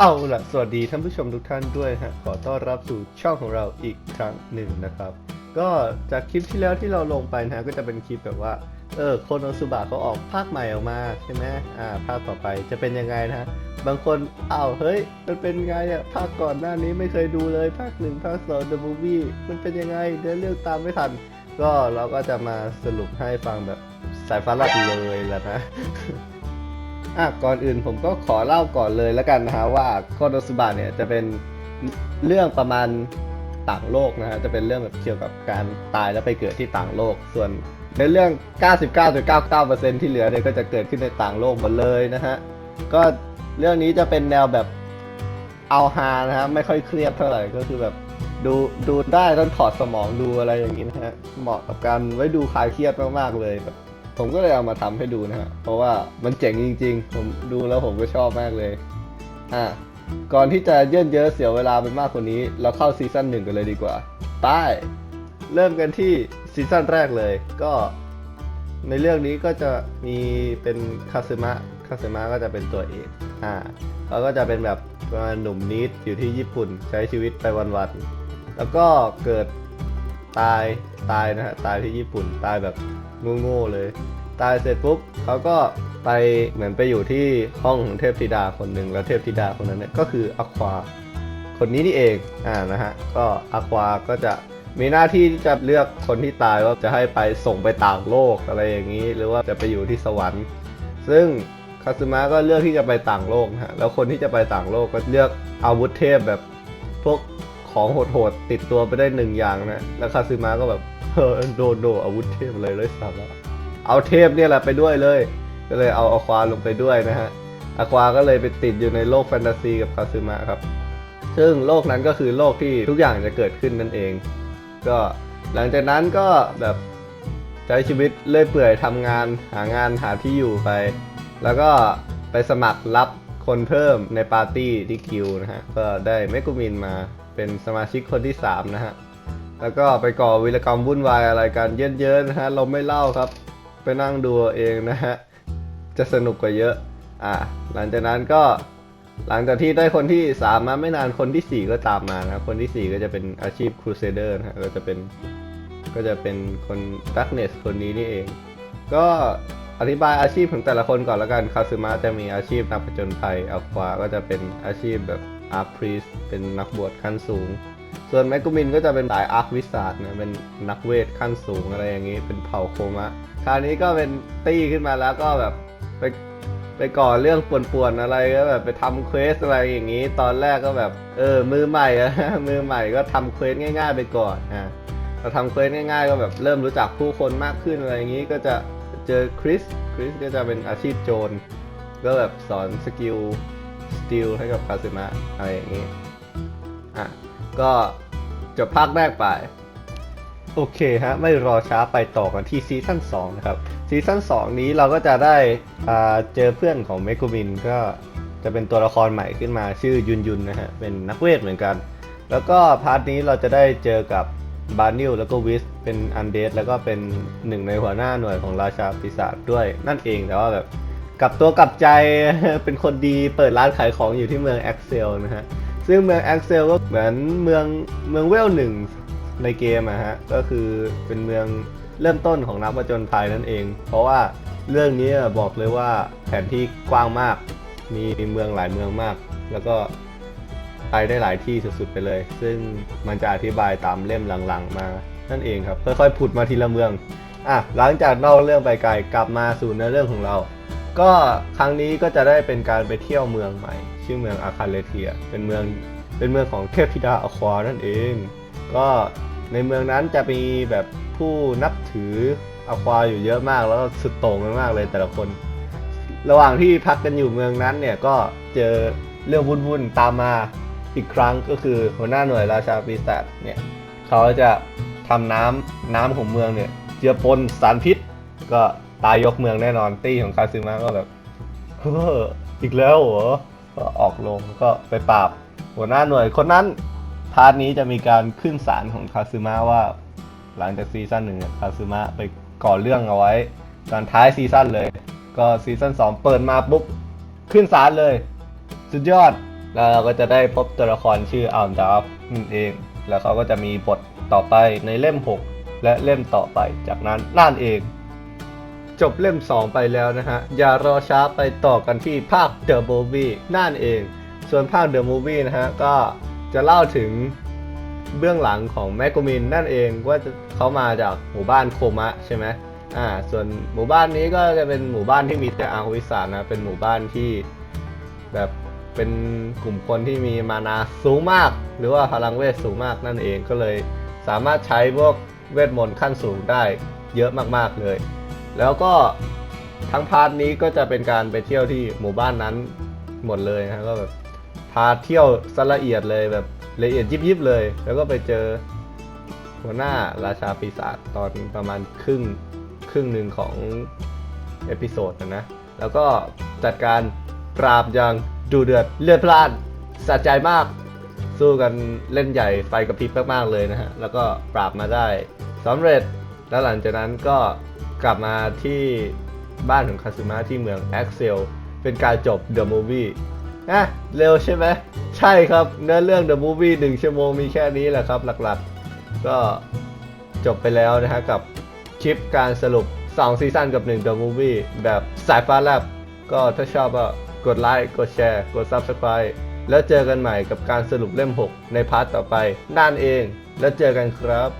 เอาล่ะ สวัสดีท่านผู้ชมทุกท่านด้วยฮะ ขอต้อนรับสู่ช่องของเราอีกครั้งหนึ่งนะครับ ก็จากคลิปที่แล้วที่เราลงไปนะก็จะเป็นคลิปแบบว่า เออโคโนสุบะเขาออกภาคใหม่ออกมาใช่ไหมอ่า ภาคต่อไปจะเป็นยังไงนะ บางคนอ้าวเฮ้ย มันเป็นไงอะภาคก่อนหน้านี้ไม่เคยดูเลย ภาคหนึ่งภาคสอง The Movie มันเป็นยังไงเดินเรื่องตามไม่ทัน ก็เราก็จะมาสรุปให้ฟังแบบสายฟ้าลัดเลยแหละนะ อะก่อนอื่นผมก็ขอเล่าก่อนเลยแล้วกันนะฮะว่าโคโนสุบะเนี่ยจะเป็นเรื่องประมาณต่างโลกนะฮะจะเป็นเรื่องแบบเกี่ยวกับการตายแล้วไปเกิดที่ต่างโลก ส่วนในเรื่อง 99.99%ที่เหลือเนี่ยก็จะเกิดขึ้นในต่างโลกหมดเลยนะฮะก็เรื่องนี้จะเป็นแนวแบบเอาฮานะฮะไม่ค่อยเครียดเท่าไหร่ก็คือแบบดูดูได้ต้องถอดสมองดูอะไรอย่างนี้นะฮะเหมาะกับการไว้ดูคลายเครียดมากๆเลยแบบ ผมก็เลยเอามาทำให้ดูนะฮะ เพราะว่ามันเจ๋งจริง ๆ ผมดูแล้วผมก็ชอบมากเลย อะ ก่อนที่จะเยื่นเยอะเสียเวลาไปมากกว่านี้ เราเข้าซีซั่นหนึ่งกันเลยดีกว่าไปเริ่มกันที่ซีซั่นแรกเลย ก็ในเรื่องนี้ก็จะมีเป็นคาซึมะ คาซึมะก็จะเป็นตัวเอก อ่าเขาก็จะเป็นแบบหนุ่มนิดอยู่ที่ญี่ปุ่นใช้ชีวิตไปวันๆ แล้วก็เกิดตายตายนะฮะตายที่ญี่ปุ่นตายแบบ โง่ๆเลย ตายเสร็จปุ๊บเขาก็ไปเหมือนไปอยู่ที่ห้องของเทพธิดาคนหนึ่งแล้วเทพธิดาคนนั้นเนี่ยก็คืออควา คนนี้นี่เองอ่านะฮะก็อควาก็จะมีหน้าที่ที่จะเลือกคนที่ตายว่าจะให้ไปส่งไปต่างโลกอะไรอย่างนี้ หรือว่าจะไปอยู่ที่สวรรค์ ซึ่งคาซึมะก็เลือกที่จะไปต่างโลกฮะแล้วคนที่จะไปต่างโลกก็เลือกอาวุธเทพแบบพวกของโหดๆติดตัวไปได้หนึ่งอย่างนะแล้วคาซึมะก็แบบ โดนโดอาวุธเทพเลยเลยสาระเอาเทพเนี่ยแหละไปด้วยเลย ก็เลยเอาอควาลงไปด้วยนะฮะอควาก็เลยไปติดอยู่ในโลกแฟนตาซีกับคาซึมะครับ ซึ่งโลกนั้นก็คือโลกที่ทุกอย่างจะเกิดขึ้นนั่นเอง ก็หลังจากนั้นก็แบบใช้ชีวิตเลื่อยเปื่อยทำงานหางานหาที่อยู่ไป แล้วก็ไปสมัครรับคนเพิ่มในปาร์ตี้ที่คิวนะฮะ ก็ได้เมกุมินมาเป็นสมาชิกคนที่ 3 นะฮะ แล้วก็ไปก่อวิรกรรมวุ่นวายอะไรกันเยอะๆนะฮะเราไม่เล่าครับ ไปนั่งดูเองนะฮะจะสนุกกว่าเยอะอ่าหลังจากนั้นก็หลังจากที่ได้คนที่สามมาไม่นานคนที่สี่ก็ตามมานะครับ คนที่สี่ก็จะเป็นอาชีพครูเซเดอร์นะฮะก็จะเป็นก็จะเป็นคนดักเนสคนนี้นี่เอง ก็อธิบายอาชีพของแต่ละคนก่อนล้วกันคาซึมะจะมีอาชีพนักผจญภัยอัลควาก็จะเป็นอาชีพแบบอาร์พรีสเป็นนักบวชขั้นสูง ส่วนแมกกุมินก็จะเป็นสายอาร์ควิสาดนะเป็นนักเวทขั้นสูงอะไรอย่างนี้ เป็นเผ่าโคมะ คราวนี้ก็เป็นตี้ขึ้นมาแล้วก็แบบไปไปก่อเรื่องป่วนๆอะไรก็แบบไปทำเควสอะไรอย่างนี้ ตอนแรกก็แบบ เออ มือใหม่อะมือใหม่ก็ทำเควสง่าย ๆ ไปก่อนอะเราทำเควสง่ายๆ ก็แบบเริ่มรู้จักผู้คนมากขึ้นอะไรอย่างนี้ก็จะเจอคริสคริสก็จะเป็นอาชีพโจรก็แบบสอนสกิลสติลให้กับคาซึมะอะไรอย่างนี้อะ ก็จบภาคแรกไป โอเคฮะ ไม่รอช้าไปต่อกันที่ซีซั่น2นะครับ ซีซั่น2 นี้เราก็จะได้เจอเพื่อนของเมกุมินก็จะเป็นตัวละครใหม่ขึ้นมาชื่อยุนยุนนะฮะ เป็นนักเวทเหมือนกัน แล้วก็พาร์ทนี้เราจะได้เจอกับบาร์นิลแล้วก็วิสเป็นอันเดสแล้วก็เป็นหนึ่งในหัวหน้าหน่วยของราชาปีศาจด้วยนั่นเองแต่ว่าแบบกลับตัวกลับใจเป็นคนดีเปิดร้านขายของอยู่ที่เมืองแอ็กเซลนะฮะ ซึ่งเมืองแอ็กเซลก็เหมือนเมืองเมืองเวลหนึ่งในเกมอะฮะ ก็คือเป็นเมืองเริ่มต้นของนักผจญภัยนั่นเอง เพราะว่าเรื่องนี้บอกเลยว่าแผนที่กว้างมาก มีเมืองหลายเมืองมาก แล้วก็ไปได้หลายที่สุดๆไปเลย ซึ่งมันจะอธิบายตามเล่มหลังๆ มานั่นเองครับ ค่อยๆผุดมาทีละเมืองอะหลังจากนอกเรื่องไปไกลกลับมาสู่เนื้อเรื่องของเรา ก็ครั้งนี้ก็จะได้เป็นการไปเที่ยวเมืองใหม่ ชื่อเมืองอาคาเลเทีย เป็นเมืองเป็นเมืองของเทพธิดาอควานั่นเอง ก็ในเมืองนั้นจะมีแบบผู้นับถืออควาอยู่เยอะมาก แล้วก็สุดโต่งมากเลยแต่ละคน ระหว่างที่พักกันอยู่เมืองนั้นเนี่ยก็เจอเรื่องวุ่นๆตามมาอีกครั้งก็คือหัวหน้าหน่วยราชาปีศาจเนี่ยเขาจะทำน้ำน้ำของเมืองเนี่ยเจือปนสารพิษก็ ตายยกเมืองแน่นอนตี้ของคาซึมะก็แบบเฮ้ออีกแล้วเหรอก็ออกลงก็ไปปราบ หัวหน้าหน่วยคนนั้นพาร์ทนี้จะมีการขึ้นศาลของคาซึมะว่า หลังจากซีซั่นหนึ่งคาซึมะไปก่อเรื่องเอาไว้ตอนท้ายซีซั่นเลย ก็ซีซั่น2เปิดมาปุ๊บขึ้นศาลเลย สุดยอดแล้วเราก็จะได้พบตัวละครชื่ออัลดาฟนั่นเอง แล้วเขาก็จะมีบทต่อไปในเล่ม 6 และเล่มต่อไปจากนั้นนั่นเอง จบเล่ม 2 ไปแล้วนะฮะ อย่ารอช้าไปต่อกันที่ภาค The Movie นั่นเอง ส่วนภาค The Movie นะฮะ ก็จะเล่าถึงเบื้องหลังของแมกโกมินนั่นเองว่าเขามาจากหมู่บ้านโคมะใช่ไหมอ่า ส่วนหมู่บ้านนี้ก็จะเป็นหมู่บ้านที่มีแต่อาร์วิสานนะ เป็นหมู่บ้านที่แบบเป็นกลุ่มคนที่มีมานาสูงมาก หรือว่าพลังเวทสูงมากนั่นเองก็เลยสามารถใช้พวกเวทมนต์ขั้นสูงได้เยอะมากๆเลย แล้วก็ทั้งพาร์ทนี้ก็จะเป็นการไปเที่ยวที่หมู่บ้านนั้นหมดเลยนะก็แบบพาเที่ยวสละเอียดเลยแบบละเอียดยิบๆเลย แล้วก็ไปเจอหัวหน้าราชาปีศาจตอนประมาณครึ่งครึ่งหนึ่งของเอพิโซดนะนะ แล้วก็จัดการปราบอย่างดูเดือดเลือดพล่านสะใจมาก สู้กันเล่นใหญ่ไฟกระพริบมากๆเลยนะฮะ แล้วก็ปราบมาได้สำเร็จแล้วหลังจากนั้นก็ กลับมาที่บ้านของคาซึมะที่เมืองแอ็กเซลเป็นการจบ The Movie นะเร็วใช่ไหมใช่ครับเนื้อเรื่อง The Movie 1ชั่วโมงมีแค่นี้แหละครับหลักๆ ก็จบไปแล้วนะฮะกับคลิปการสรุป 2 ซีซั่นกับ 1 The Movie แบบสายฟ้าแลบก็ถ้าชอบก็กดไลค์กดแชร์ กด Subscribe แล้วเจอกันใหม่กับการสรุปเล่ม 6 ในพาร์ทต่อไปนั่นเองแล้วเจอกันครับ